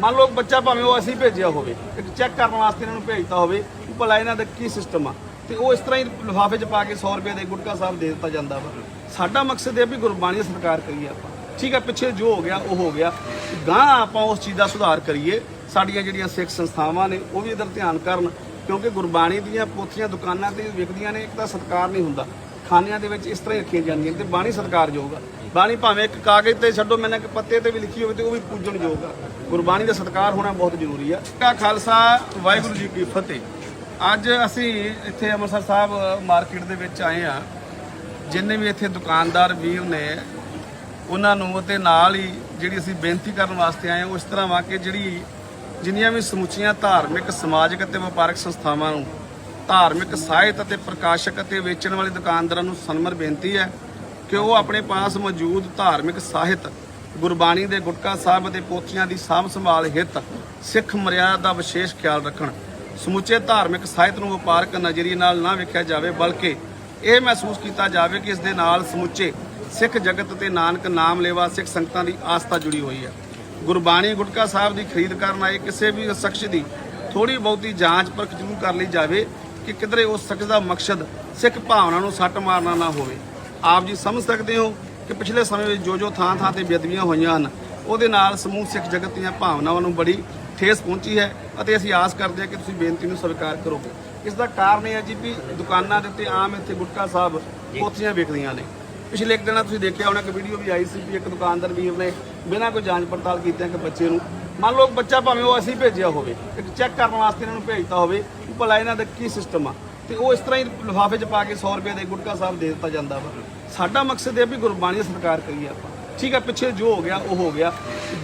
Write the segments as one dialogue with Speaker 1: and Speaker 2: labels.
Speaker 1: ਮੰਨ ਲਓ ਬੱਚਾ ਭਾਵੇਂ ਉਹ ਅਸੀਂ ਭੇਜਿਆ ਹੋਵੇ, ਇੱਕ ਚੈੱਕ ਕਰਨ ਵਾਸਤੇ ਇਹਨਾਂ ਨੂੰ ਭੇਜਤਾ ਹੋਵੇ ਵੀ ਭਲਾ ਇਹਨਾਂ ਦਾ ਕੀ ਸਿਸਟਮ ਆ। ਤੇ ਉਹ ਇਸ ਤਰ੍ਹਾਂ ਹੀ ਲਿਫਾਫੇ 'ਚ ਪਾ ਕੇ 100 ਰੁਪਏ ਦੇ ਗੁਟਕਾ ਸਾਹਿਬ ਦੇ ਦਿੱਤਾ ਜਾਂਦਾ ਵਾ। ਸਾਡਾ ਮਕਸਦ ਇਹ ਵੀ ਗੁਰਬਾਣੀ ਦਾ ਸਤਿਕਾਰ ਕਰੀਏ ਆਪਾਂ। ਠੀਕ ਹੈ ਪਿੱਛੇ ਜੋ ਹੋ ਗਿਆ, ਉਹ ਹੋ ਗਿਆ। ਗਾਂ ਆਪਾਂ ਉਸ ਚੀਜ਼ ਦਾ ਸੁਧਾਰ ਕਰੀਏ। ਸਾਡੀਆਂ ਜਿਹੜੀਆਂ ਸਿੱਖ ਸੰਸਥਾਵਾਂ ਨੇ, ਉਹ ਵੀ ਇਧਰ ਧਿਆਨ ਕਰਨ। ਕਿਉਂਕਿ ਗੁਰਬਾਣੀ ਦੀਆਂ ਪੋਥੀਆਂ ਦੁਕਾਨਾਂ ਤੇ ਵਿਕਦੀਆਂ ਨੇ, ਇੱਕ ਤਾਂ ਸਤਿਕਾਰ ਨਹੀਂ ਹੁੰਦਾ। ਖਾਨਿਆਂ ਦੇ ਵਿੱਚ ਇਸ ਤਰ੍ਹਾਂ ਹੀ ਰੱਖੀਆਂ ਜਾਂਦੀਆਂ ਤੇ ਬਾਣੀ ਸਤਿਕਾਰਯੋਗ ਆ। ਬਾਣੀ ਭਾਵੇਂ ਇੱਕ ਕਾਗਜ਼ ਤੇ ਛੱਡੋ, ਮੈਨਾਂ ਇੱਕ ਪੱਤੇ ਤੇ ਵੀ ਲਿਖੀ ਹੋਵੇ ਤੇ ਉਹ ਵੀ ਪੂਜਣਯੋਗ ਆ। ਗੁਰਬਾਣੀ ਦਾ ਸਤਿਕਾਰ ਹੋਣਾ ਬਹੁਤ ਜ਼ਰੂਰੀ ਆ। ਕਾ ਖਾਲਸਾ, ਵਾਹਿਗੁਰੂ ਜੀ ਕੀ ਫਤਿਹ। ਅੱਜ ਅਸੀਂ ਇੱਥੇ ਅੰਮ੍ਰਿਤਸਰ ਸਾਹਿਬ ਮਾਰਕੀਟ ਦੇ ਵਿੱਚ ਆਏ ਆ। ਜਿੰਨੇ ਵੀ ਇੱਥੇ ਦੁਕਾਨਦਾਰ ਵੀਰ ਨੇ, ਉਹਨਾਂ ਨੂੰ ਤੇ ਨਾਲ ਹੀ ਜਿਹੜੀ ਅਸੀਂ ਬੇਨਤੀ ਕਰਨ ਵਾਸਤੇ ਆਏ ਹਾਂ, ਉਹ ਇਸ ਤਰ੍ਹਾਂ ਵਾ ਕਿ ਜਿਹੜੀ ਜਿੰਨੀਆਂ ਵੀ ਸਮੁੱਚੀਆਂ ਧਾਰਮਿਕ, ਸਮਾਜਿਕ ਅਤੇ ਵਪਾਰਕ ਸੰਸਥਾਵਾਂ ਨੂੰ ਧਾਰਮਿਕ ਸਾਹਿਤ ਅਤੇ ਪ੍ਰਕਾਸ਼ਕ ਅਤੇ ਵੇਚਣ ਵਾਲੇ ਦੁਕਾਨਦਾਰਾਂ ਨੂੰ ਸਨਮਰ ਬੇਨਤੀ ਹੈ ਕਿ ਉਹ ਆਪਣੇ ਪਾਸ ਮੌਜੂਦ ਧਾਰਮਿਕ ਸਾਹਿਤ, ਗੁਰਬਾਣੀ ਦੇ ਗੁਟਕਾ ਸਾਹਿਬ ਅਤੇ ਪੋਥੀਆਂ ਦੀ ਸਾਂਭ ਸੰਭਾਲ ਹਿੱਤ, ਸਿੱਖ ਮਰਿਆਦਾ ਦਾ ਵਿਸ਼ੇਸ਼ ਖਿਆਲ ਰੱਖਣ। ਸਮੁੱਚੇ ਧਾਰਮਿਕ ਸਾਹਿਤ ਨੂੰ ਵਪਾਰਕ ਨਜ਼ਰੀਏ ਨਾਲ ਨਾ ਵੇਖਿਆ ਜਾਵੇ, ਬਲਕਿ ਇਹ ਮਹਿਸੂਸ ਕੀਤਾ ਜਾਵੇ ਕਿ ਇਸ ਦੇ ਨਾਲ ਸਮੁੱਚੇ ਸਿੱਖ ਜਗਤ ਤੇ ਨਾਨਕ ਨਾਮ ਲੇਵਾ ਸਿੱਖ ਸੰਗਤਾਂ ਦੀ ਆਸਥਾ ਜੁੜੀ ਹੋਈ ਹੈ। ਗੁਰਬਾਣੀ ਗੁਟਕਾ ਸਾਹਿਬ ਦੀ ਖਰੀਦ ਕਰਨ ਆਏ ਕਿਸੇ ਵੀ ਸ਼ਖਸ ਦੀ ਥੋੜੀ ਬਹੁਤੀ ਜਾਂਚ ਪਰਖ ਜ਼ਰੂਰ ਕਰ ਲਈ ਜਾਵੇ ਕਿ ਕਿਧਰੇ ਉਸ ਸ਼ਖਸ ਦਾ ਮਕਸਦ ਸਿੱਖ ਭਾਵਨਾ ਨੂੰ ਸੱਟ ਮਾਰਨਾ ਨਾ ਹੋਵੇ। ਆਪ ਜੀ ਸਮਝ ਸਕਦੇ ਹੋ ਕਿ ਪਿਛਲੇ ਸਮੇਂ ਵਿੱਚ ਜੋ ਜੋ ਥਾਂ ਥਾਂ ਤੇ ਬੇਅਦਬੀਆਂ ਹੋਈਆਂ ਹਨ, ਉਹਦੇ ਨਾਲ ਸਮੂਹ ਸਿੱਖ ਜਗਤ ਦੀਆਂ ਭਾਵਨਾਵਾਂ ਨੂੰ ਬੜੀ ਠੇਸ ਪਹੁੰਚੀ ਹੈ ਅਤੇ ਅਸੀਂ ਆਸ ਕਰਦੇ ਹਾਂ ਕਿ ਤੁਸੀਂ ਬੇਨਤੀ ਨੂੰ ਸਵੀਕਾਰ ਕਰੋਗੇ। ਇਸ ਦਾ ਕਾਰਨ ਇਹ ਹੈ ਜੀ ਵੀ ਦੁਕਾਨਾਂ ਦੇ ਉੱਤੇ ਆਮ ਇੱਥੇ ਗੁਟਕਾ ਸਾਹਿਬ ਪੋਥੀਆਂ ਵਿਕਦੀਆਂ ਨੇ। ਪਿਛਲੇ ਇੱਕ ਦਿਨਾਂ ਤੁਸੀਂ ਦੇਖਿਆ ਹੋਣਾ ਕਿ ਵੀਡੀਓ ਵੀ ਆਈ ਸੀ ਵੀ ਇੱਕ ਦੁਕਾਨਦਾਰ ਵੀਰ ਨੇ ਬਿਨਾਂ ਕੋਈ ਜਾਂਚ ਪੜਤਾਲ ਕੀਤਿਆਂ ਕਿ ਬੱਚੇ ਨੂੰ, ਮੰਨ ਲਓ ਬੱਚਾ ਭਾਵੇਂ ਉਹ ਅਸੀਂ ਭੇਜਿਆ ਹੋਵੇ, ਇੱਕ ਚੈੱਕ ਕਰਨ ਵਾਸਤੇ ਇਹਨਾਂ ਨੂੰ ਭੇਜਤਾ ਹੋਵੇ ਵੀ ਭਲਾ ਇਹਨਾਂ ਦਾ ਕੀ ਸਿਸਟਮ ਆ? ਤੇ ਉਹ ਇਸ ਤਰ੍ਹਾਂ ਹੀ ਲਿਫਾਫੇ 'ਚ ਪਾ ਕੇ 100 ਰੁਪਏ ਦੇ ਗੁਟਕਾ ਸਾਹਿਬ ਦੇ ਦਿੱਤਾ ਜਾਂਦਾ ਵਾ। ਸਾਡਾ ਮਕਸਦ ਇਹ ਵੀ ਗੁਰਬਾਣੀ ਦਾ ਸਤਿਕਾਰ ਕਰੀਏ ਆਪਾਂ। ਠੀਕ ਹੈ ਪਿੱਛੇ ਜੋ ਹੋ ਗਿਆ, ਉਹ ਹੋ ਗਿਆ।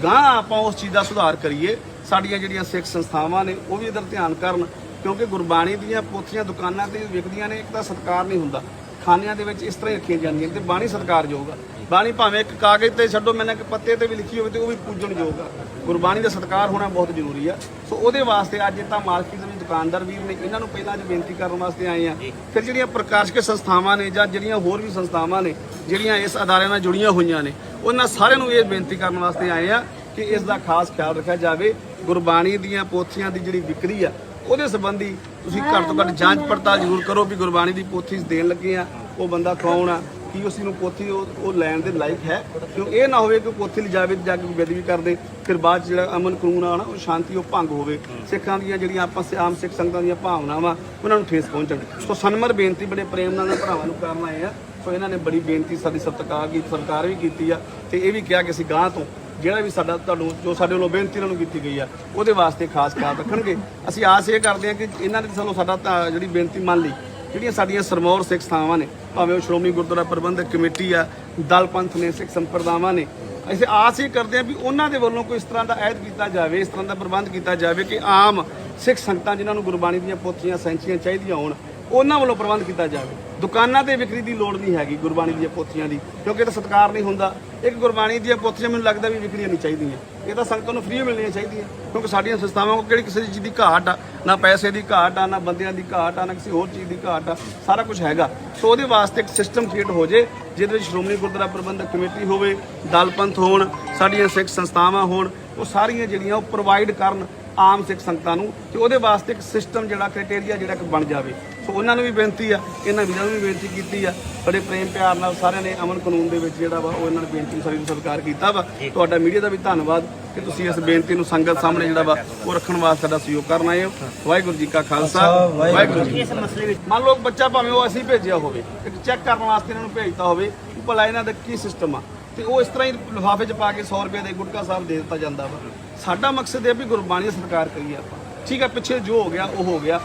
Speaker 1: ਗਾਂ ਆਪਾਂ ਉਸ ਚੀਜ਼ ਦਾ ਸੁਧਾਰ ਕਰੀਏ। ਸਾਡੀਆਂ ਜਿਹੜੀਆਂ ਸਿੱਖ ਸੰਸਥਾਵਾਂ ਨੇ, ਉਹ ਵੀ ਇਧਰ ਧਿਆਨ ਕਰਨ, ਕਿਉਂਕਿ ਗੁਰਬਾਣੀ ਦੀਆਂ ਪੋਥੀਆਂ, ਦੁਕਾਨਾਂ ਤੇ ਵਿਕਦੀਆਂ ਨੇ, ਇੱਕ ਤਾਂ ਸਤਿਕਾਰ ਨਹੀਂ ਹੁੰਦਾ। ਖਾਨਿਆਂ ਦੇ ਵਿੱਚ ਇਸ ਤਰ੍ਹਾਂ ਹੀ ਰੱਖੀਆਂ ਜਾਂਦੀਆਂ ਤੇ ਬਾਣੀ ਸਤਿਕਾਰਯੋਗ ਆ। ਬਾਣੀ ਭਾਵੇਂ ਇੱਕ ਕਾਗਜ਼ ਤੇ ਛੱਡੋ, ਮੈਨਾਂ ਇੱਕ ਪੱਤੇ ਤੇ ਵੀ ਲਿਖੀ ਹੋਵੇ ਤੇ ਉਹ ਵੀ ਪੂਜਣਯੋਗ ਆ। ਗੁਰਬਾਣੀ ਦਾ ਸਤਿਕਾਰ ਹੋਣਾ ਬਹੁਤ ਜ਼ਰੂਰੀ ਆ। ਸੋ ਉਹਦੇ ਵਾਸਤੇ ਅੱਜ ਤਾਂ ਮਾਰਕੀਟ ਦੇ ਦੁਕਾਨਦਾਰ ਵੀਰ ਨੇ ਇਹਨਾਂ ਨੂੰ ਪਹਿਲਾਂ ਅੱਜ ਬੇਨਤੀ ਕਰਨ ਵਾਸਤੇ ਆਏ ਆ। ਫਿਰ ਜਿਹੜੀਆਂ ਪ੍ਰਕਾਸ਼ਕ ਸੰਸਥਾਵਾਂ ਨੇ ਜਾਂ ਜਿਹੜੀਆਂ ਹੋਰ ਵੀ ਸੰਸਥਾਵਾਂ ਨੇ, ਜਿਹੜੀਆਂ ਇਸ ਅਦਾਰੇ ਨਾਲ ਜੁੜੀਆਂ ਹੋਈਆਂ ਨੇ, ਉਹਨਾਂ ਸਾਰਿਆਂ ਨੂੰ ਇਹ ਬੇਨਤੀ ਕਰਨ ਵਾਸਤੇ ਆਏ ਆ ਕਿ ਇਸ ਦਾ ਖਾਸ ਖਿਆਲ ਰੱਖਿਆ ਜਾਵੇ। ਗੁਰਬਾਣੀ ਦੀਆਂ ਪੋਥੀਆਂ ਦੀ ਜਿਹੜੀ ਵਿਕਰੀ ਆ, ਉਹਦੇ ਸੰਬੰਧੀ ਤੁਸੀਂ ਘੱਟ ਤੋਂ ਘੱਟ ਜਾਂਚ ਪੜਤਾਲ ਜ਼ਰੂਰ ਕਰੋ ਵੀ ਗੁਰਬਾਣੀ ਦੀ ਪੋਥੀ ਦੇਣ ਲੱਗੇ ਆ, ਉਹ ਬੰਦਾ ਕੌਣ ਆ ਕੀ ਉਸ ਨੂੰ ਪੋਥੀ ਉਹ ਉਹ ਲੈਣ ਦੇ ਲਾਇਕ ਹੈ? ਕਿਉਂ ਇਹ ਨਾ ਹੋਵੇ ਕਿ ਪੋਥੀ ਲਿਜਾਵੇ ਤੇ ਜਾ ਕੇ ਬੇਦਬੀ ਕਰਦੇ ਫਿਰ ਬਾਅਦ 'ਚ ਜਿਹੜਾ ਅਮਨ ਕਾਨੂੰਨ ਆ ਨਾ, ਉਹ ਸ਼ਾਂਤੀ, ਉਹ ਭੰਗ ਹੋਵੇ। ਸਿੱਖਾਂ ਦੀਆਂ ਜਿਹੜੀਆਂ ਆਪਾਂ ਸ- ਆਮ ਸਿੱਖ ਸੰਗਤਾਂ ਦੀਆਂ ਭਾਵਨਾਵਾਂ, ਉਹਨਾਂ ਨੂੰ ਠੇਸ ਪਹੁੰਚਣ। ਸੋ ਸਨਮਰ ਬੇਨਤੀ, ਬੜੇ ਪ੍ਰੇਮ ਨਾਲ ਭਰਾਵਾਂ ਨੂੰ ਕਰਨ ਆਏ ਆ। ਸੋ ਇਹਨਾਂ ਨੇ ਬੜੀ ਬੇਨਤੀ ਸਾਡੀ ਸਤਿਕਾਰ ਕੀ ਸਰਕਾਰ ਵੀ ਕੀਤੀ ਆ ਤੇ ਇਹ ਵੀ ਕਿਹਾ ਕਿ ਅਸੀਂ ਗਾਂ ਤੋਂ ਜਿਹੜਾ ਵੀ ਸਾਡਾ ਤੁਹਾਨੂੰ ਜੋ ਸਾਡੇ ਵੱਲੋਂ ਬੇਨਤੀ ਇਹਨਾਂ ਨੂੰ ਕੀਤੀ ਗਈ ਆ, ਉਹਦੇ ਵਾਸਤੇ ਖਾਸ ਖਿਆਲ ਰੱਖਣਗੇ। ਅਸੀਂ ਆਸ ਇਹ ਕਰਦੇ ਹਾਂ ਕਿ ਇਹਨਾਂ ਨੇ ਸਾਨੂੰ ਸਾਡਾ ਤਾਂ ਜਿਹੜੀ ਬੇਨਤੀ ਮੰਨ ਲਈ। ਜਿਹੜੀਆਂ ਸਾਡੀਆਂ ਸਰਮੌਰ ਸਿੱਖ ਸੰਸਥਾਵਾਂ ਨੇ, ਭਾਵੇਂ ਉਹ ਸ਼੍ਰੋਮਣੀ ਗੁਰਦੁਆਰਾ ਪ੍ਰਬੰਧਕ ਕਮੇਟੀ ਆ, ਦਲ ਪੰਥ ਨੇ, ਸਿੱਖ ਸੰਪਰਦਾਵਾਂ ਨੇ, ਅਸੀਂ ਆਸ ਇਹ ਕਰਦੇ ਹਾਂ ਵੀ ਉਹਨਾਂ ਦੇ ਵੱਲੋਂ ਕੋਈ ਇਸ ਤਰ੍ਹਾਂ ਦਾ ਐਦ ਕੀਤਾ ਜਾਵੇ, ਇਸ ਤਰ੍ਹਾਂ ਦਾ ਪ੍ਰਬੰਧ ਕੀਤਾ ਜਾਵੇ ਕਿ ਆਮ ਸਿੱਖ ਸੰਗਤਾਂ ਜਿਨ੍ਹਾਂ ਨੂੰ ਗੁਰਬਾਣੀ ਦੀਆਂ ਪੋਥੀਆਂ, ਸੈਂਚੀਆਂ ਚਾਹੀਦੀਆਂ ਹੋਣ ਉਹਨਾਂ ਵੱਲੋਂ ਪ੍ਰਬੰਧ ਕੀਤਾ ਜਾਵੇ। ਦੁਕਾਨਾਂ ਤੇ ਵਿਕਰੀ ਦੀ ਲੋੜ ਨਹੀਂ ਹੈਗੀ ਗੁਰਬਾਣੀ ਦੀਆਂ ਪੋਥੀਆਂ ਦੀ, ਕਿਉਂਕਿ ਇਹ ਤਾਂ ਸਤਿਕਾਰ ਨਹੀਂ ਹੁੰਦਾ। ਇੱਕ ਗੁਰਬਾਣੀ ਦੀਆਂ ਪੋਥੀਆਂ ਮੈਨੂੰ ਲੱਗਦਾ ਵੀ ਵਿਕਰੀਆਂ ਨਹੀਂ ਚਾਹੀਦੀਆਂ। ਇਹ ਤਾਂ ਸੰਗਤਾਂ ਨੂੰ ਫ੍ਰੀ ਮਿਲਣੀਆਂ ਚਾਹੀਦੀਆਂ, ਕਿਉਂਕਿ ਸਾਡੀਆਂ ਸੰਸਥਾਵਾਂ ਕੋਲ ਕਿਹੜੀ ਕਿਸੇ ਚੀਜ਼ ਦੀ ਘਾਟ ਆ, ਨਾ ਪੈਸੇ ਦੀ ਘਾਟ ਆ, ਨਾ ਬੰਦਿਆਂ ਦੀ ਘਾਟ ਆ, ਨਾ ਕਿਸੇ ਹੋਰ ਚੀਜ਼ ਦੀ ਘਾਟ ਆ, ਸਾਰਾ ਕੁਝ ਹੈਗਾ। ਸੋ ਉਹਦੇ ਵਾਸਤੇ ਇੱਕ ਸਿਸਟਮ ਕ੍ਰੀਏਟ ਹੋ ਜੇ, ਜਿਹਦੇ ਵਿੱਚ ਸ਼੍ਰੋਮਣੀ ਗੁਰਦੁਆਰਾ ਪ੍ਰਬੰਧਕ ਕਮੇਟੀ ਹੋਵੇ ਦਲ ਪੰਥ ਹੋਣ, ਸਾਡੀਆਂ ਸਿੱਖ ਸੰਸਥਾਵਾਂ ਹੋਣ, ਉਹ ਸਾਰੀਆਂ ਜਿਹੜੀਆਂ ਉਹ ਪ੍ਰੋਵਾਈਡ ਕਰਨ ਆਮ ਸਿੱਖ ਸੰਗਤਾਂ ਨੂੰ, ਤੇ ਉਹਦੇ ਵਾਸਤੇ ਇੱਕ ਸਿਸਟਮ ਜਿਹੜਾ ਕ੍ਰਾਈਟੇਰੀਆ ਜਿਹੜਾ ਇੱਕ ਬਣ ਜਾਵੇ। ਸੋ ਉਹਨਾਂ ਨੂੰ ਵੀ ਬੇਨਤੀ ਆ ਇਹਨਾਂ ਵੀਰਾਂ ਨੂੰ ਵੀ ਬੇਨਤੀ ਕੀਤੀ ਆ। ਬੜੇ ਪ੍ਰੇਮ ਪਿਆਰ ਨਾਲ ਸਾਰਿਆਂ ਨੇ ਅਮਨ ਕਾਨੂੰਨ ਦੇ ਵਿੱਚ ਜਿਹੜਾ ਵਾ ਉਹ ਇਹਨਾਂ ਨੇ ਬੇਨਤੀ ਸਾਰੀ ਨੂੰ ਸਵੀਕਾਰ ਕੀਤਾ ਵਾ। ਤੁਹਾਡਾ ਮੀਡੀਆ ਦਾ ਵੀ ਧੰਨਵਾਦ ਕਿ ਤੁਸੀਂ ਇਸ ਬੇਨਤੀ ਨੂੰ ਸੰਗਤ ਸਾਹਮਣੇ ਜਿਹੜਾ ਵਾ ਉਹ ਰੱਖਣ ਵਾਸਤੇ ਸਾਡਾ ਸਹਿਯੋਗ ਕਰਨ ਆਏ ਹੋ। ਵਾਹਿਗੁਰੂ ਜੀ ਕਾ ਖਾਲਸਾ ਵਾਹਿਗੁਰੂ ਜੀ
Speaker 2: ਇਸ ਮਸਲੇ ਵਿੱਚ
Speaker 1: ਮੰਨ ਲਓ ਬੱਚਾ ਭਾਵੇਂ ਉਹ ਅਸੀਂ ਭੇਜਿਆ ਹੋਵੇ ਇੱਕ ਚੈੱਕ ਕਰਨ ਵਾਸਤੇ ਇਹਨਾਂ ਨੂੰ ਭੇਜਤਾ ਹੋਵੇ ਵੀ ਭਲਾ ਇਹਨਾਂ ਦਾ ਕੀ ਸਿਸਟਮ ਆ। ਤੇ ਉਹ ਇਸ ਤਰ੍ਹਾਂ ਹੀ ਲਿਫਾਫੇ 'ਚ ਪਾ ਕੇ 100 ਰੁਪਏ ਦੇ ਗੁਟਕਾ ਸਾਹਿਬ ਦੇ ਦਿੱਤਾ ਜਾਂਦਾ ਵਾ। ਸਾਡਾ ਮਕਸਦ ਇਹ ਵੀ ਗੁਰਬਾਣੀ ਦਾ ਸਤਿਕਾਰ ਕਰੀਏ ਆਪਾਂ। ਠੀਕ ਹੈ ਪਿੱਛੇ ਜੋ ਹੋ ਗਿਆ, ਉਹ ਹੋ ਗਿਆ।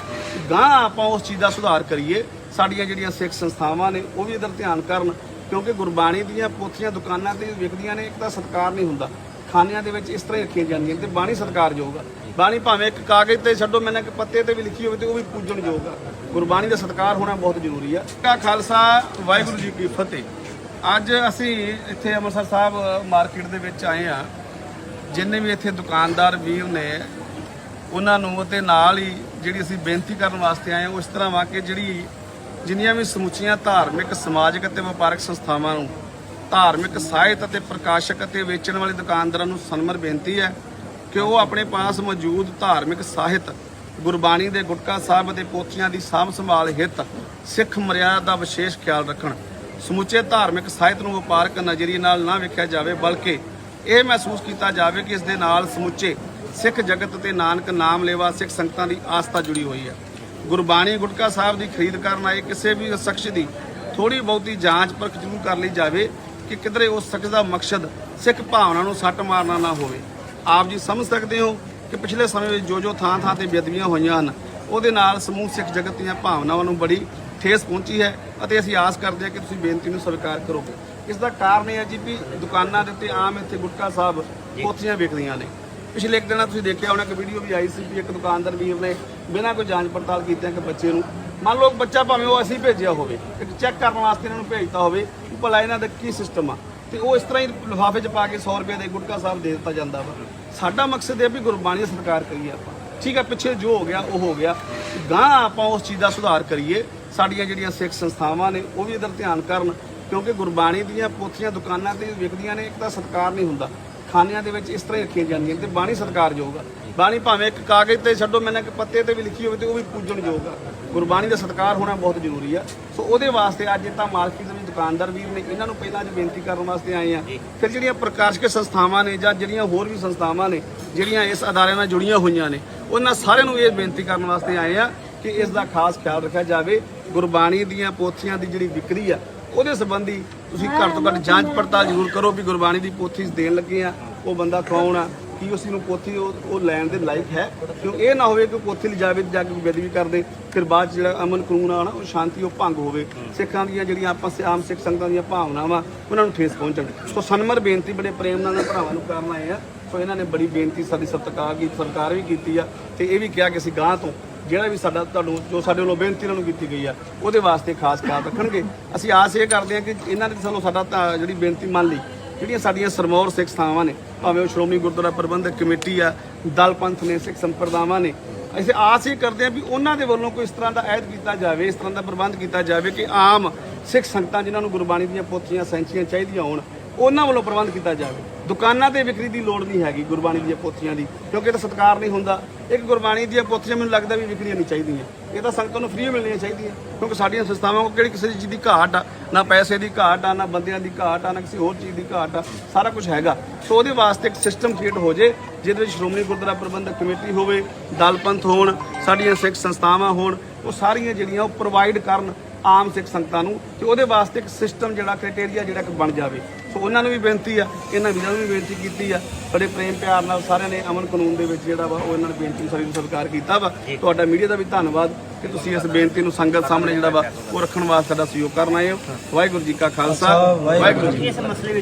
Speaker 1: ਗਾਂ ਆਪਾਂ ਉਸ ਚੀਜ਼ ਦਾ ਸੁਧਾਰ ਕਰੀਏ। ਸਾਡੀਆਂ ਜਿਹੜੀਆਂ ਸਿੱਖ ਸੰਸਥਾਵਾਂ ਨੇ, ਉਹ ਵੀ ਇਧਰ ਧਿਆਨ ਕਰਨ, ਕਿਉਂਕਿ ਗੁਰਬਾਣੀ ਦੀਆਂ ਪੋਥੀਆਂ, ਦੁਕਾਨਾਂ ਤੇ ਵਿਕਦੀਆਂ ਨੇ, ਇੱਕ ਤਾਂ ਸਤਿਕਾਰ ਨਹੀਂ ਹੁੰਦਾ। ਖਾਨਿਆਂ ਦੇ ਵਿੱਚ ਇਸ ਤਰ੍ਹਾਂ ਹੀ ਰੱਖੀਆਂ ਜਾਂਦੀਆਂ ਤੇ ਬਾਣੀ ਸਤਿਕਾਰਯੋਗ ਆ। ਬਾਣੀ ਭਾਵੇਂ ਇੱਕ ਕਾਗਜ਼ ਤੇ ਛੱਡੋ, ਮੈਨਾਂ ਇੱਕ ਪੱਤੇ ਤੇ ਵੀ ਲਿਖੀ ਹੋਵੇ ਤੇ ਉਹ ਵੀ ਪੂਜਣਯੋਗ ਆ। ਗੁਰਬਾਣੀ ਦਾ ਸਤਿਕਾਰ ਹੋਣਾ ਬਹੁਤ ਜ਼ਰੂਰੀ ਆ। ਕਾ ਖਾਲਸਾ, ਵਾਹਿਗੁਰੂ ਜੀ ਕੀ ਫਤਿਹ। ਅੱਜ ਅਸੀਂ ਇੱਥੇ ਅੰਮ੍ਰਿਤਸਰ ਸਾਹਿਬ ਮਾਰਕੀਟ ਦੇ ਵਿੱਚ ਆਏ ਆ। ਜਿੰਨੇ ਵੀ ਇੱਥੇ ਦੁਕਾਨਦਾਰ ਵੀਰ ਨੇ ਉਹਨਾਂ ਨੂੰ ਅਤੇ ਨਾਲ ਹੀ ਜਿਹੜੀ ਅਸੀਂ ਬੇਨਤੀ ਕਰਨ ਵਾਸਤੇ ਆਏ ਹਾਂ ਉਹ ਇਸ ਤਰ੍ਹਾਂ ਵਾ ਕਿ ਜਿਹੜੀ ਜਿੰਨੀਆਂ ਵੀ ਸਮੁੱਚੀਆਂ ਧਾਰਮਿਕ, ਸਮਾਜਿਕ ਅਤੇ ਵਪਾਰਕ ਸੰਸਥਾਵਾਂ ਨੂੰ ਧਾਰਮਿਕ ਸਾਹਿਤ ਅਤੇ ਪ੍ਰਕਾਸ਼ਕ ਅਤੇ ਵੇਚਣ ਵਾਲੇ ਦੁਕਾਨਦਾਰਾਂ ਨੂੰ ਸਨਮਰ ਬੇਨਤੀ ਹੈ ਕਿ ਉਹ ਆਪਣੇ ਪਾਸ ਮੌਜੂਦ ਧਾਰਮਿਕ ਸਾਹਿਤ, ਗੁਰਬਾਣੀ ਦੇ ਗੁਟਕਾ ਸਾਹਿਬ ਅਤੇ ਪੋਥੀਆਂ ਦੀ ਸਾਂਭ ਸੰਭਾਲ ਹਿੱਤ, ਸਿੱਖ ਮਰਿਆਦਾ ਦਾ ਵਿਸ਼ੇਸ਼ ਖਿਆਲ ਰੱਖਣ। ਸਮੁੱਚੇ ਧਾਰਮਿਕ ਸਾਹਿਤ ਨੂੰ ਵਪਾਰਕ ਨਜ਼ਰੀਏ ਨਾਲ ਨਾ ਵੇਖਿਆ ਜਾਵੇ, ਬਲਕਿ ਇਹ ਮਹਿਸੂਸ ਕੀਤਾ ਜਾਵੇ ਕਿ ਇਸ ਦੇ ਨਾਲ ਸਮੁੱਚੇ ਸਿੱਖ ਜਗਤ ਤੇ ਨਾਨਕ ਨਾਮ ਲੇਵਾ ਸਿੱਖ ਸੰਗਤਾਂ ਦੀ ਆਸਥਾ ਜੁੜੀ ਹੋਈ ਹੈ। ਗੁਰਬਾਣੀ ਗੁਟਕਾ ਸਾਹਿਬ ਦੀ ਖਰੀਦ ਕਰਨ ਆਏ ਕਿਸੇ ਵੀ ਸ਼ਖਸ ਦੀ ਥੋੜੀ ਬਹੁਤੀ ਜਾਂਚ ਪਰਖ ਜ਼ਰੂਰ ਕਰ ਲਈ ਜਾਵੇ ਕਿ ਕਿਧਰੇ ਉਸ ਸ਼ਖਸ ਦਾ ਮਕਸਦ ਸਿੱਖ ਭਾਵਨਾ ਨੂੰ ਸੱਟ ਮਾਰਨਾ ਨਾ ਹੋਵੇ। ਆਪ ਜੀ ਸਮਝ ਸਕਦੇ ਹੋ ਕਿ ਪਿਛਲੇ ਸਮੇਂ ਵਿੱਚ ਜੋ ਜੋ ਥਾਂ ਥਾਂ ਤੇ ਬੇਅਦਬੀਆਂ ਹੋਈਆਂ ਹਨ, ਉਹਦੇ ਨਾਲ ਸਮੂਹ ਸਿੱਖ ਜਗਤ ਦੀਆਂ ਭਾਵਨਾਵਾਂ ਨੂੰ ਬੜੀ ਠੇਸ ਪਹੁੰਚੀ ਹੈ ਅਤੇ ਅਸੀਂ ਆਸ ਕਰਦੇ ਹਾਂ ਕਿ ਤੁਸੀਂ ਬੇਨਤੀ ਨੂੰ ਸਵੀਕਾਰ ਕਰੋਗੇ। ਇਸ ਦਾ ਕਾਰਨ ਇਹ ਹੈ ਜੀ ਵੀ ਦੁਕਾਨਾਂ ਦੇ ਉੱਤੇ ਆਮ ਇੱਥੇ ਗੁਟਕਾ ਸਾਹਿਬ ਪੋਥੀਆਂ ਵਿਕਦੀਆਂ ਨੇ। ਪਿਛਲੇ ਇੱਕ ਦਿਨਾਂ ਤੁਸੀਂ ਦੇਖਿਆ ਹੋਣਾ ਕਿ ਵੀਡੀਓ ਵੀ ਆਈ ਸੀ ਵੀ ਇੱਕ ਦੁਕਾਨਦਾਰ ਵੀਰ ਨੇ ਬਿਨਾਂ ਕੋਈ ਜਾਂਚ ਪੜਤਾਲ ਕੀਤਿਆਂ ਕਿ ਬੱਚੇ ਨੂੰ, ਮੰਨ ਲਓ ਬੱਚਾ ਭਾਵੇਂ ਉਹ ਅਸੀਂ ਭੇਜਿਆ ਹੋਵੇ, ਇੱਕ ਚੈੱਕ ਕਰਨ ਵਾਸਤੇ ਇਹਨਾਂ ਨੂੰ ਭੇਜਤਾ ਹੋਵੇ, ਵੀ ਭਲਾ ਇਹਨਾਂ ਦਾ ਕੀ ਸਿਸਟਮ ਆ। ਤੇ ਉਹ ਇਸ ਤਰ੍ਹਾਂ ਹੀ ਲਿਫਾਫੇ 'ਚ ਪਾ ਕੇ 100 ਰੁਪਏ ਦੇ ਗੁਟਕਾ ਸਾਹਿਬ ਦੇ ਦਿੱਤਾ ਜਾਂਦਾ ਵਾ। ਸਾਡਾ ਮਕਸਦ ਇਹ ਵੀ ਗੁਰਬਾਣੀ ਦਾ ਸਤਿਕਾਰ ਕਰੀਏ ਆਪਾਂ। ਠੀਕ ਆ, ਪਿੱਛੇ ਜੋ ਹੋ ਗਿਆ, ਉਹ ਹੋ ਗਿਆ। ਗਾਂ ਆਪਾਂ ਉਸ ਚੀਜ਼ ਦਾ ਸੁਧਾਰ ਕਰੀਏ। ਸਾਡੀਆਂ ਜਿਹੜੀਆਂ ਸਿੱਖ ਸੰਸਥਾਵਾਂ ਨੇ, ਉਹ ਵੀ ਇਧਰ ਧਿਆਨ ਕਰਨ, ਕਿਉਂਕਿ ਗੁਰਬਾਣੀ ਦੀਆਂ ਪੋਥੀਆਂ ਦੁਕਾਨਾਂ ਤੇ ਵਿਕਦੀਆਂ ਨੇ, ਇੱਕ ਤਾਂ ਸਤਿਕਾਰ ਨਹੀਂ ਹੁੰਦਾ। ਖਾਨਿਆਂ ਦੇ ਵਿੱਚ ਇਸ ਤਰ੍ਹਾਂ ਹੀ ਰੱਖੀਆਂ ਜਾਂਦੀਆਂ ਨੇ ਤੇ ਬਾਣੀ ਸਤਿਕਾਰਯੋਗ ਆ। ਬਾਣੀ ਭਾਵੇਂ ਇੱਕ ਕਾਗਜ਼ ਤੇ ਛੱਡੋ, ਮੈਨਾਂ ਕਿ ਪੱਤੇ ਤੇ ਵੀ ਲਿਖੀ ਹੋਵੇ ਤੇ ਉਹ ਵੀ ਪੂਜਣਯੋਗ ਆ। ਗੁਰਬਾਣੀ ਦਾ ਸਤਿਕਾਰ ਹੋਣਾ ਬਹੁਤ ਜ਼ਰੂਰੀ ਆ। ਸੋ ਉਹਦੇ ਵਾਸਤੇ ਅੱਜ ਤਾਂ ਮਾਰਕੀਟ ਦੇ ਵਿੱਚ ਦੁਕਾਨਦਾਰ ਵੀਰ ਨੇ ਇਹਨਾਂ ਨੂੰ ਪਹਿਲਾਂ ਅੱਜ ਬੇਨਤੀ ਕਰਨ ਵਾਸਤੇ ਆਏ ਆ। ਫਿਰ ਜਿਹੜੀਆਂ ਪ੍ਰਕਾਸ਼ਕ ਸੰਸਥਾਵਾਂ ਨੇ ਜਾਂ ਜਿਹੜੀਆਂ ਹੋਰ ਵੀ ਸੰਸਥਾਵਾਂ ਨੇ, ਜਿਹੜੀਆਂ ਇਸ ਅਦਾਰੇ ਨਾਲ ਜੁੜੀਆਂ ਹੋਈਆਂ ਨੇ, ਉਹਨਾਂ ਸਾਰਿਆਂ ਨੂੰ ਇਹ ਬੇਨਤੀ ਕਰਨ ਵਾਸਤੇ ਆਏ ਆ ਕਿ ਇਸ ਦਾ ਖਾਸ ਖਿਆਲ ਰੱਖਿਆ ਜਾਵੇ। ਗੁਰਬਾਣੀ ਦੀਆਂ ਪੋਥੀਆਂ ਦੀ ਜਿਹੜੀ ਵਿਕਰੀ ਆ, ਉਹਦੇ ਸੰਬੰਧੀ ਤੁਸੀਂ ਘੱਟ ਤੋਂ ਘੱਟ ਜਾਂਚ ਪੜਤਾਲ ਜ਼ਰੂਰ ਕਰੋ ਵੀ ਗੁਰਬਾਣੀ ਦੀ ਪੋਥੀ ਦੇਣ ਲੱਗੇ ਆ, ਉਹ ਬੰਦਾ ਕੌਣ ਆ, ਕੀ ਉਸ ਨੂੰ ਪੋਥੀ ਉਹ ਉਹ ਲੈਣ ਦੇ ਲਾਇਕ ਹੈ। ਕਿਉਂ ਇਹ ਨਾ ਹੋਵੇ ਕਿ ਪੋਥੀ ਲਿਜਾਵੇ ਜਾ ਕੇ ਬੇਦਬੀ ਕਰਦੇ ਫਿਰ ਬਾਅਦ 'ਚ ਜਿਹੜਾ ਅਮਨ ਕਾਨੂੰਨ ਆ ਨਾ ਉਹ ਸ਼ਾਂਤੀ, ਉਹ ਭੰਗ ਹੋਵੇ। ਸਿੱਖਾਂ ਦੀਆਂ ਜਿਹੜੀਆਂ ਆਪਾਂ ਸ- ਆਮ ਸਿੱਖ ਸੰਗਤਾਂ ਦੀਆਂ ਭਾਵਨਾਵਾਂ, ਉਹਨਾਂ ਨੂੰ ਠੇਸ ਪਹੁੰਚਣ ਸੋ ਸਨਮਰ ਬੇਨਤੀ, ਬੜੇ ਪ੍ਰੇਮ ਨਾਲ ਭਰਾਵਾਂ ਨੂੰ ਕਰਨ ਆਏ ਆ। ਸੋ ਇਹਨਾਂ ਨੇ ਬੜੀ ਬੇਨਤੀ ਸਾਡੀ ਸਤਿਕਾਰ ਕੀ, ਸਰਕਾਰ ਵੀ ਕੀਤੀ ਆ, ਤੇ ਇਹ ਵੀ ਕਿਹਾ ਕਿ ਅਸੀਂ ਗਾਂ ਤੋਂ ਜਿਹੜਾ ਵੀ ਸਾਡਾ ਤੁਹਾਨੂੰ, ਜੋ ਸਾਡੇ ਵੱਲੋਂ ਬੇਨਤੀ ਇਹਨਾਂ ਨੂੰ ਕੀਤੀ ਗਈ ਆ, ਉਹਦੇ ਵਾਸਤੇ ਖਾਸ ਖਿਆਲ ਰੱਖਣਗੇ। ਅਸੀਂ ਆਸ ਇਹ ਕਰਦੇ ਹਾਂ ਕਿ ਇਹਨਾਂ ਨੇ ਸਾਨੂੰ ਸਾਡਾ ਤਾਂ ਜਿਹੜੀ ਬੇਨਤੀ ਮੰਨ ਲਈ, ਜਿਹੜੀਆਂ ਸਾਡੀਆਂ ਸਰਮੌਰ ਸਿੱਖ ਥਾਵਾਂ ਨੇ, ਭਾਵੇਂ ਉਹ ਸ਼੍ਰੋਮਣੀ ਗੁਰਦੁਆਰਾ ਪ੍ਰਬੰਧਕ ਕਮੇਟੀ ਆ, ਦਲ ਪੰਥ ਨੇ, ਸਿੱਖ ਸੰਪਰਦਾਵਾਂ ਨੇ, ਅਸੀਂ ਆਸ ਇਹ ਕਰਦੇ ਹਾਂ ਵੀ ਉਹਨਾਂ ਦੇ ਵੱਲੋਂ ਕੋਈ ਇਸ ਤਰ੍ਹਾਂ ਦਾ ਐਡ ਕੀਤਾ ਜਾਵੇ, ਇਸ ਤਰ੍ਹਾਂ ਦਾ ਪ੍ਰਬੰਧ ਕੀਤਾ ਜਾਵੇ ਕਿ ਆਮ ਸਿੱਖ ਸੰਗਤਾਂ ਜਿਨ੍ਹਾਂ ਨੂੰ ਗੁਰਬਾਣੀ ਦੀਆਂ ਪੋਥੀਆਂ, ਸੈਂਚੀਆਂ ਚਾਹੀਦੀਆਂ ਹੋਣ ਉਹਨਾਂ ਵੱਲੋਂ ਪ੍ਰਬੰਧ ਕੀਤਾ ਜਾਵੇ। ਦੁਕਾਨਾਂ ਤੇ ਵਿਕਰੀ ਦੀ ਲੋੜ ਨਹੀਂ ਹੈਗੀ ਗੁਰਬਾਣੀ ਦੀਆਂ ਪੋਥੀਆਂ ਦੀ, ਕਿਉਂਕਿ ਇਹ ਤਾਂ ਸਤਿਕਾਰ ਨਹੀਂ ਹੁੰਦਾ। ਇੱਕ ਗੁਰਬਾਣੀ ਦੀਆਂ ਪੋਥੀਆਂ ਮੈਨੂੰ ਲੱਗਦਾ ਵੀ ਵਿਕਰੀਆਂ ਨਹੀਂ ਚਾਹੀਦੀਆਂ। ਇਹ ਤਾਂ ਸੰਗਤਾਂ ਨੂੰ ਫ੍ਰੀ ਮਿਲਣੀਆਂ ਚਾਹੀਦੀਆਂ, ਕਿਉਂਕਿ ਸਾਡੀਆਂ ਸੰਸਥਾਵਾਂ ਕੋਲ ਕਿਹੜੀ ਕਿਸੇ ਚੀਜ਼ ਦੀ ਘਾਟ ਆ, ਨਾ ਪੈਸੇ ਦੀ ਘਾਟ ਆ, ਨਾ ਬੰਦਿਆਂ ਦੀ ਘਾਟ ਆ, ਨਾ ਕਿਸੇ ਹੋਰ ਚੀਜ਼ ਦੀ ਘਾਟ ਆ, ਸਾਰਾ ਕੁਝ ਹੈਗਾ। ਸੋ ਉਹਦੇ ਵਾਸਤੇ ਇੱਕ ਸਿਸਟਮ ਕ੍ਰੀਏਟ ਹੋ ਜੇ, ਜਿਹਦੇ ਵਿੱਚ ਸ਼੍ਰੋਮਣੀ ਗੁਰਦੁਆਰਾ ਪ੍ਰਬੰਧਕ ਕਮੇਟੀ ਹੋਵੇ ਦਲ ਪੰਥ ਹੋਣ, ਸਾਡੀਆਂ ਸਿੱਖ ਸੰਸਥਾਵਾਂ ਹੋਣ, ਉਹ ਸਾਰੀਆਂ ਜਿਹੜੀਆਂ ਉਹ ਪ੍ਰੋਵਾਈਡ ਕਰਨ ਆਮ ਸਿੱਖ ਸੰਗਤਾਂ ਨੂੰ, ਤੇ ਉਹਦੇ ਵਾਸਤੇ ਇੱਕ ਸਿਸਟਮ ਜਿਹੜਾ ਕ੍ਰਾਈਟੇਰੀਆ ਜਿਹੜਾ ਇੱਕ ਬਣ ਜਾਵੇ। ਸੋ ਉਹਨਾਂ ਨੂੰ ਵੀ ਬੇਨਤੀ ਆ ਇਹਨਾਂ ਵੀਰਾਂ ਨੂੰ ਵੀ ਬੇਨਤੀ ਕੀਤੀ ਆ। ਬੜੇ ਪ੍ਰੇਮ ਪਿਆਰ ਨਾਲ ਸਾਰਿਆਂ ਨੇ ਅਮਨ ਕਾਨੂੰਨ ਦੇ ਵਿੱਚ ਜਿਹੜਾ ਵਾ ਉਹ ਇਹਨਾਂ ਨੇ ਬੇਨਤੀ ਨੂੰ ਸਾਰੀ ਨੂੰ ਸਵੀਕਾਰ ਕੀਤਾ ਵਾ। ਤੁਹਾਡਾ ਮੀਡੀਆ ਦਾ ਵੀ ਧੰਨਵਾਦ ਕਿ ਤੁਸੀਂ ਇਸ ਬੇਨਤੀ ਨੂੰ ਸੰਗਤ ਸਾਹਮਣੇ ਜਿਹੜਾ ਵਾ ਉਹ ਰੱਖਣ ਵਾਸਤੇ ਸਾਡਾ ਸਹਿਯੋਗ ਕਰਨ ਆਏ ਹੋ। ਵਾਹਿਗੁਰੂ ਜੀ ਕਾ ਖਾਲਸਾ ਵਾਹਿਗੁਰੂ ਜੀ